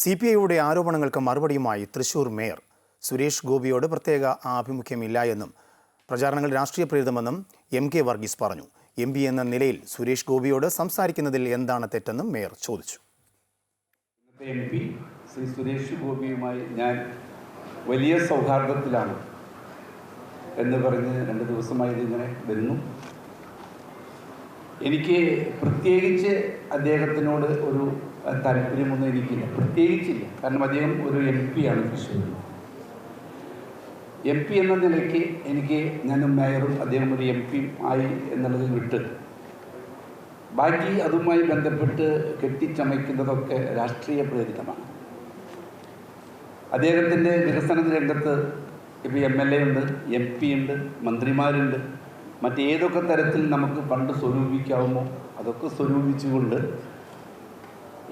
C P ഐയുടെ ആരോപണങ്ങൾക്ക് മറുപടിയുമായി തൃശൂർ മേയർ സുരേഷ് ഗോപിയോട് പ്രത്യേക ആഭിമുഖ്യമില്ല എന്നും പ്രചാരണങ്ങൾ രാഷ്ട്രീയ പ്രേരിതമെന്നും എം കെ വർഗീസ് പറഞ്ഞു. എം പി എന്ന നിലയിൽ സുരേഷ് ഗോപിയോട് സംസാരിക്കുന്നതിൽ എന്താണ് തെറ്റെന്നും മേയർ ചോദിച്ചു. എം പി ശ്രീ സുരേഷ് ഗോപിയുമായി ഞാൻ വലിയ സൗഹാർദ്ദത്തിലാണ് എന്ന് പറഞ്ഞ് രണ്ട് ദിവസമായി ഇതിങ്ങനെ വരുന്നു. എനിക്ക് പ്രത്യേകിച്ച് അദ്ദേഹത്തിനോട് ഒരു താല്പര്യമൊന്നും എനിക്കില്ല പ്രത്യേകിച്ചില്ല. കാരണം അദ്ദേഹം ഒരു എം ആണ് തൃശ്ശൂർ എം പി എന്ന നിലയ്ക്ക് എനിക്ക് ഞാനും മേയറും അദ്ദേഹം ഒരു എം പി ആയി എന്നുള്ളത് വിട്ട് ബാക്കി അതുമായി ബന്ധപ്പെട്ട് കെട്ടിച്ചമയ്ക്കുന്നതൊക്കെ രാഷ്ട്രീയ പ്രേരിതമാണ്. അദ്ദേഹത്തിന്റെ വികസന രംഗത്ത് ഇപ്പോൾ എം എൽ എ ഉണ്ട് എം പി ഉണ്ട് മന്ത്രിമാരുണ്ട്. മറ്റേതൊക്കെ തരത്തിൽ നമുക്ക് പണ്ട് സ്വരൂപിക്കാവുമോ? അതൊക്കെ സ്വരൂപിച്ചുകൊണ്ട്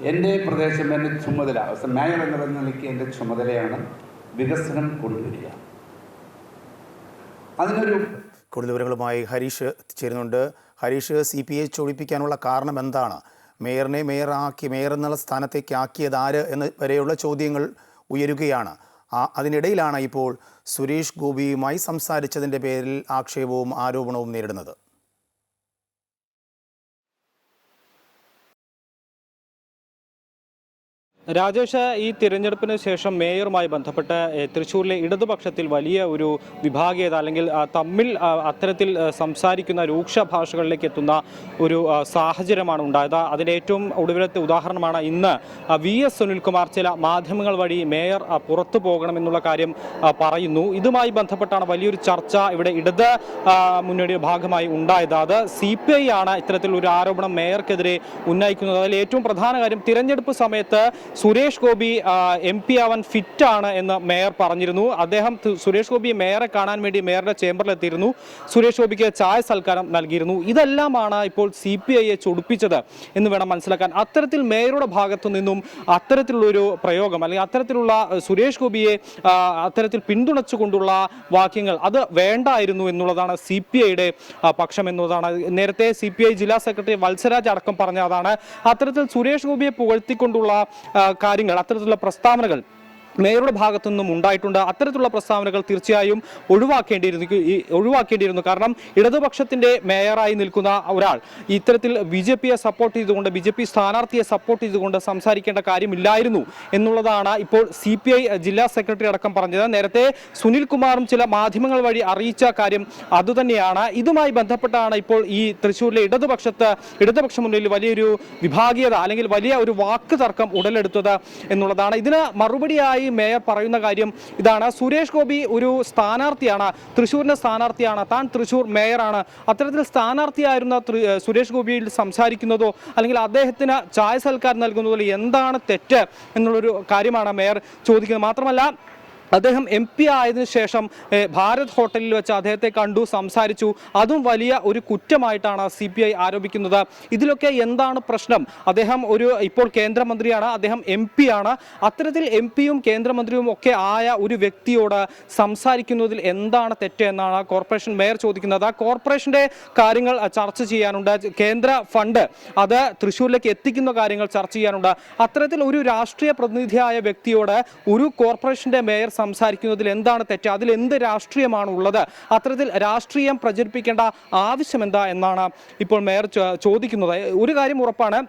എന്റെ പ്രദേശം എന്റെ ചുമതല മേയർ എന്ന നിലയ്ക്ക് എന്റെ ചുമതലയാണ് വികസനം കൊണ്ടുവരിക. അതിനൊരു കൂടുതൽ വിവരങ്ങളുമായി ഹരീഷ് ചേരുന്നുണ്ട്. ഹരീഷ് സി പി ഐ ചൊടിപ്പിക്കാനുള്ള കാരണം എന്താണ്? മേയറിനെ മേയറാക്കി മേയർ എന്നുള്ള സ്ഥാനത്തേക്ക് ആക്കിയത് ആര് എന്ന് വരെയുള്ള ചോദ്യങ്ങൾ ഉയരുകയാണ്. അതിനിടയിലാണ് ഇപ്പോൾ സുരേഷ് ഗോപിയുമായി സംസാരിച്ചതിന്റെ പേരിൽ ആക്ഷേപവും ആരോപണവും നേരിടുന്നത്. രാജേഷ് ഈ തിരഞ്ഞെടുപ്പിന് ശേഷം മേയറുമായി ബന്ധപ്പെട്ട് തൃശ്ശൂരിലെ ഇടതുപക്ഷത്തിൽ വലിയ ഒരു വിഭാഗീയത അല്ലെങ്കിൽ തമ്മിൽ അത്തരത്തിൽ സംസാരിക്കുന്ന രൂക്ഷ ഭാഷകളിലേക്ക് എത്തുന്ന ഒരു സാഹചര്യമാണ് ഉണ്ടായത്. അതിന്റെ ഏറ്റവും ഒടുവിലത്തെ ഉദാഹരണമാണ് ഇന്ന് വി എസ് സുനിൽകുമാർ ചില മാധ്യമങ്ങൾ വഴി മേയർ പുറത്തു പോകണമെന്നുള്ള കാര്യം പറയുന്നു. ഇതുമായി ബന്ധപ്പെട്ടാണ് വലിയൊരു ചർച്ച ഇവിടെ ഇടത് മുന്നണിയുടെ ഭാഗമായി ഉണ്ടായത്. അത് സി പി ഐ ആണ് ഇത്തരത്തിലൊരു ആരോപണം മേയർക്കെതിരെ ഉന്നയിക്കുന്നത്. അതിൽ ഏറ്റവും പ്രധാന കാര്യം തിരഞ്ഞെടുപ്പ് സമയത്ത് സുരേഷ് ഗോപി എം പി ആവാൻ ഫിറ്റാണ് എന്ന് മേയർ പറഞ്ഞിരുന്നു. അദ്ദേഹം സുരേഷ് ഗോപി മേയറെ കാണാൻ വേണ്ടി മേയറുടെ ചേംബറിലെത്തിയിരുന്നു. സുരേഷ് ഗോപിക്ക് ചായ സൽക്കാരം നൽകിയിരുന്നു. ഇതെല്ലാമാണ് ഇപ്പോൾ സി പി ഐയെ ചൊടിപ്പിച്ചത് എന്ന് വേണം മനസ്സിലാക്കാൻ. അത്തരത്തിൽ മേയറുടെ ഭാഗത്തു നിന്നും അത്തരത്തിലുള്ളൊരു പ്രയോഗം അല്ലെങ്കിൽ അത്തരത്തിലുള്ള സുരേഷ് ഗോപിയെ അത്തരത്തിൽ പിന്തുണച്ചുകൊണ്ടുള്ള വാക്യങ്ങൾ അത് വേണ്ടായിരുന്നു എന്നുള്ളതാണ് സി പി ഐയുടെ പക്ഷം എന്നുള്ളതാണ്. നേരത്തെ സി പി ഐ ജില്ലാ സെക്രട്ടറി വത്സരാജ് അടക്കം പറഞ്ഞതാണ്. അത്തരത്തിൽ സുരേഷ് ഗോപിയെ പുകഴ്ത്തിക്കൊണ്ടുള്ള കാര്യങ്ങൾ അത്തരത്തിലുള്ള പ്രസ്താവനകൾ മേയറുടെ ഭാഗത്തു നിന്നും ഉണ്ടായിട്ടുണ്ട്. അത്തരത്തിലുള്ള പ്രസ്താവനകൾ തീർച്ചയായും ഒഴിവാക്കേണ്ടിയിരുന്നു. ഒഴിവാക്കേണ്ടിയിരുന്നു. കാരണം ഇടതുപക്ഷത്തിന്റെ മേയറായി നിൽക്കുന്ന ഒരാൾ ഇത്തരത്തിൽ ബി ജെ പിയെ സപ്പോർട്ട് ചെയ്തുകൊണ്ട് ബി ജെ പി സ്ഥാനാർത്ഥിയെ സപ്പോർട്ട് ചെയ്തുകൊണ്ട് സംസാരിക്കേണ്ട കാര്യമില്ലായിരുന്നു എന്നുള്ളതാണ് ഇപ്പോൾ സി പി ഐ ജില്ലാ സെക്രട്ടറി അടക്കം പറഞ്ഞത്. നേരത്തെ സുനിൽ കുമാറും ചില മാധ്യമങ്ങൾ വഴി അറിയിച്ച കാര്യം അതുതന്നെയാണ്. ഇതുമായി ബന്ധപ്പെട്ടാണ് ഇപ്പോൾ ഈ തൃശ്ശൂരിലെ ഇടതുപക്ഷത്ത് ഇടതുപക്ഷ മുന്നിൽ വലിയൊരു വിഭാഗീയത അല്ലെങ്കിൽ വലിയ ഒരു വാക്ക് തർക്കം ഉടലെടുത്തത് എന്നുള്ളതാണ്. ഇതിന് മറുപടിയായി മേയർ പറയുന്ന കാര്യം ഇതാണ്. സുരേഷ് ഗോപി ഒരു സ്ഥാനാർത്ഥിയാണ് തൃശ്ശൂരിന്റെ സ്ഥാനാർത്ഥിയാണ്. താൻ തൃശ്ശൂർ മേയറാണ്. അത്തരത്തിൽ സ്ഥാനാർത്ഥിയായിരുന്ന സുരേഷ് ഗോപിയിൽ സംസാരിക്കുന്നതോ അല്ലെങ്കിൽ അദ്ദേഹത്തിന് ചായ സൽക്കാരം നൽകുന്നതോ എന്താണ് തെറ്റ് എന്നുള്ളൊരു കാര്യമാണ് മേയർ ചോദിക്കുന്നത്. മാത്രമല്ല അദ്ദേഹം എം പി ആയതിനു ശേഷം ഭാരത് ഹോട്ടലിൽ വെച്ച് അദ്ദേഹത്തെ കണ്ടു സംസാരിച്ചു. അതും വലിയ ഒരു കുറ്റമായിട്ടാണ് സി പി ഐ ആരോപിക്കുന്നത്. ഇതിലൊക്കെ എന്താണ് പ്രശ്നം? അദ്ദേഹം ഒരു ഇപ്പോൾ കേന്ദ്രമന്ത്രിയാണ് അദ്ദേഹം എം പി ആണ്. അത്തരത്തിൽ എം പിയും കേന്ദ്രമന്ത്രിയും ഒക്കെ ആയ ഒരു വ്യക്തിയോട് സംസാരിക്കുന്നതിൽ എന്താണ് തെറ്റ് എന്നാണ് കോർപ്പറേഷൻ മേയർ ചോദിക്കുന്നത്. ആ കോർപ്പറേഷന്റെ കാര്യങ്ങൾ ചർച്ച ചെയ്യാനുണ്ട്. കേന്ദ്ര ഫണ്ട് അത് തൃശ്ശൂരിലേക്ക് എത്തിക്കുന്ന കാര്യങ്ങൾ ചർച്ച ചെയ്യാനുണ്ട്. അത്തരത്തിൽ ഒരു രാഷ്ട്രീയ പ്രതിനിധിയായ വ്യക്തിയോട് ഒരു കോർപ്പറേഷന്റെ മേയർ സംസാരിക്കുന്നതിൽ എന്താണ് തെറ്റ്? അതിൽ എന്ത് രാഷ്ട്രീയമാണ് ഉള്ളത് അത്തരത്തിൽ രാഷ്ട്രീയം പ്രചരിപ്പിക്കേണ്ട ആവശ്യം എന്താ എന്നാണ് ഇപ്പോൾ മേയർ ചോദിക്കുന്നത്. ഒരു കാര്യം ഉറപ്പാണ്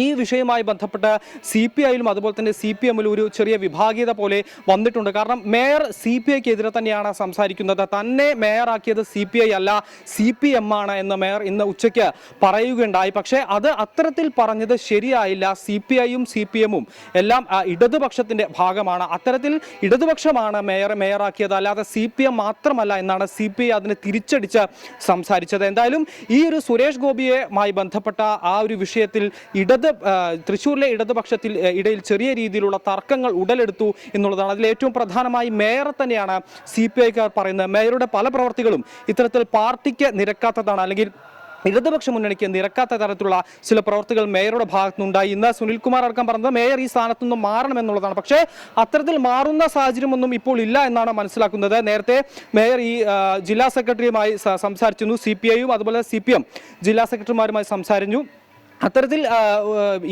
ഈ വിഷയവുമായി ബന്ധപ്പെട്ട് സി പി ഐയിലും അതുപോലെ തന്നെ സി പി എമ്മിലും ഒരു ചെറിയ വിഭാഗീയത പോലെ വന്നിട്ടുണ്ട്. കാരണം മേയർ സി പി ഐക്കെതിരെ തന്നെയാണ് സംസാരിക്കുന്നത്. തന്നെ മേയറാക്കിയത് സി പി ഐ അല്ല സി പി എം ആണ് എന്ന് മേയർ ഇന്ന് ഉച്ചയ്ക്ക് പറയുകയുണ്ടായി. പക്ഷേ അത് അത്തരത്തിൽ പറഞ്ഞത് ശരിയായില്ല. സി പി ഐയും സി പി എമ്മും എല്ലാം ഇടതുപക്ഷത്തിന്റെ ഭാഗമാണ്. അത്തരത്തിൽ ഇടതുപക്ഷമാണ് മേയർ മേയറാക്കിയത്. അല്ലാതെ സി പി എം മാത്രമല്ല എന്നാണ് സി പി ഐ അതിനെ തിരിച്ചടിച്ച് സംസാരിച്ചത്. എന്തായാലും ഈ ഒരു സുരേഷ് ഗോപിയുമായി ബന്ധപ്പെട്ട ആ ഒരു വിഷയത്തിൽ ഇടത് ആ, തൃശ്ശൂരിലെ ഇടതുപക്ഷത്തിൽ ഇടയിൽ ചെറിയ രീതിയിലുള്ള തർക്കങ്ങൾ ഉടലെടുത്തു എന്നുള്ളതാണ്. അതിൽ ഏറ്റവും പ്രധാനമായി മേയറെ തന്നെയാണ് സി പി ഐക്കാർ പറയുന്നത്. മേയറുടെ പല പ്രവർത്തികളും ഇത്തരത്തിൽ പാർട്ടിക്ക് നിരക്കാത്തതാണ്. അല്ലെങ്കിൽ ഇടതുപക്ഷ മുന്നണിക്ക് നിരക്കാത്ത തരത്തിലുള്ള ചില പ്രവർത്തികൾ മേയറുടെ ഭാഗത്തുനിന്നുണ്ടായി. ഇന്ന് സുനിൽകുമാർ അടക്കം പറഞ്ഞത് മേയർ ഈ സ്ഥാനത്തു നിന്ന് മാറണം എന്നുള്ളതാണ്. പക്ഷേ അത്തരത്തിൽ മാറുന്ന സാഹചര്യമൊന്നും ഇപ്പോൾ ഇല്ല എന്നാണ് മനസ്സിലാക്കുന്നത്. നേരത്തെ മേയർ ഈ ജില്ലാ സെക്രട്ടറിയുമായി സംസാരിച്ചിരുന്നു. സി അതുപോലെ സി ജില്ലാ സെക്രട്ടറിമാരുമായി സംസാരിച്ചു. അത്തരത്തിൽ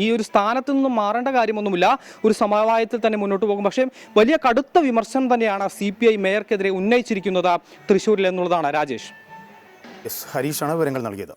ഈ ഒരു സ്ഥാനത്ത് നിന്നും മാറേണ്ട കാര്യമൊന്നുമില്ല. ഒരു സമവായത്തിൽ തന്നെ മുന്നോട്ട് പോകും. പക്ഷേ വലിയ കടുത്ത വിമർശനം തന്നെയാണ് സി പി ഐ മേയർക്കെതിരെ ഉന്നയിച്ചിരിക്കുന്നത് തൃശ്ശൂരിൽ എന്നുള്ളതാണ് രാജേഷ് ഹരീഷാണ് വിവരങ്ങൾ നൽകിയത്.